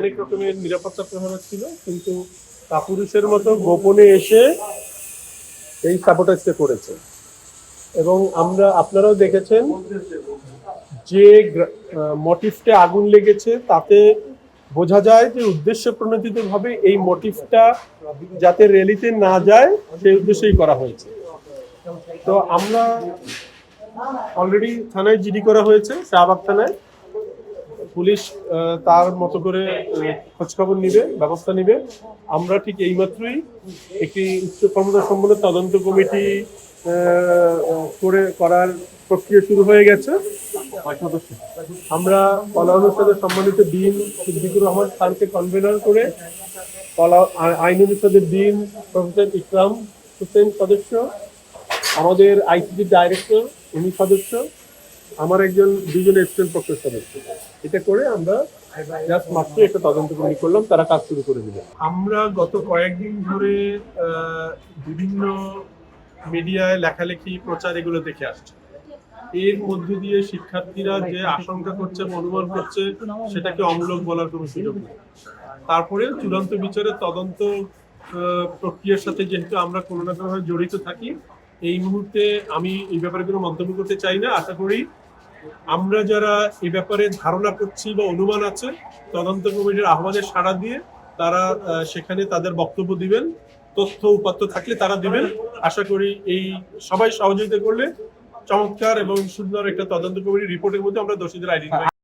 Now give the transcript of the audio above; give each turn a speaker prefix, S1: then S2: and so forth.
S1: অনেক রকমের নিরাপত্তা প্রহরা ছিল, কিন্তু কাপুরুষের মতো গোপনে এসে এই সাবোটাজটা করেছে। এবং আমরা, আপনারাও দেখেছেন যে মোটিভটা আগুন লেগেছে, তাতে বোঝা যায় যে উদ্দেশ্য প্রণোদিত ভাবে এই মোটিভটা যাতে র্যালিতে না যায়, সেই উদ্দেশ্যেই করা হয়েছে। তো আমরা অলরেডি থানায় জিডি করা হয়েছে, শাহবাগ থানায়। পুলিশ তার মতো করে খোঁজখবর নিবে, ব্যবস্থা নিবে। আমরা ঠিক এইমাত্রই একটি উচ্চ ক্ষমতা সম্পন্ন তদন্ত কমিটি করে করার প্রক্রিয়া শুরু হয়ে গেছে। আমরা কলা অনুষদের সম্মানিত ডিন সিদ্দিকুর রহমান খানকে কনভেনার করে কলা আইন অনুষদের ডিন প্রফেসর ইকরাম হোসেন সদস্য, আমাদের আইসিটি ডাইরেক্টর উনি সদস্য আমার একজন দুজন এক্সটেন্ট পক্ষের সদস্য এটা করে আমরা জাস্ট মাত্র একটা তদন্ত কমিটি করলাম, তারা কাজ শুরু করে দিল। আমরা গত কয়েকদিন ধরে বিভিন্ন মিডিয়ায় লেখালেখি, প্রচার এগুলো দেখে আসছি। এর মধ্য দিয়ে শিক্ষার্থীরা যে আশঙ্কা করছে অনুমান করছে, সেটাকে অমূলক বলার কোনো সুযোগ নেই। তারপরে চূড়ান্ত বিচারের তদন্ত প্রক্রিয়ার সাথে যেহেতু আমরা কোনো না কোনোভাবে জড়িত থাকি, এই মুহূর্তে আমি এই ব্যাপারে কোনো মন্তব্য করতে চাই না। আশা করি আমরা যারা এ ব্যাপারে ধারণা করছি বা অনুমান আছে, তদন্ত কমিটির আহ্বানে সাড়া দিয়ে তারা সেখানে তাদের বক্তব্য দিবেন, তথ্য উপাত্ত থাকলে তারা দিবেন। আশা করি এই সবাই সহযোগিতা করলে চমৎকার এবং সুন্দর একটা তদন্ত কমিটির রিপোর্টের মধ্যে আমরা দোষীদের আইডেন্টিফাই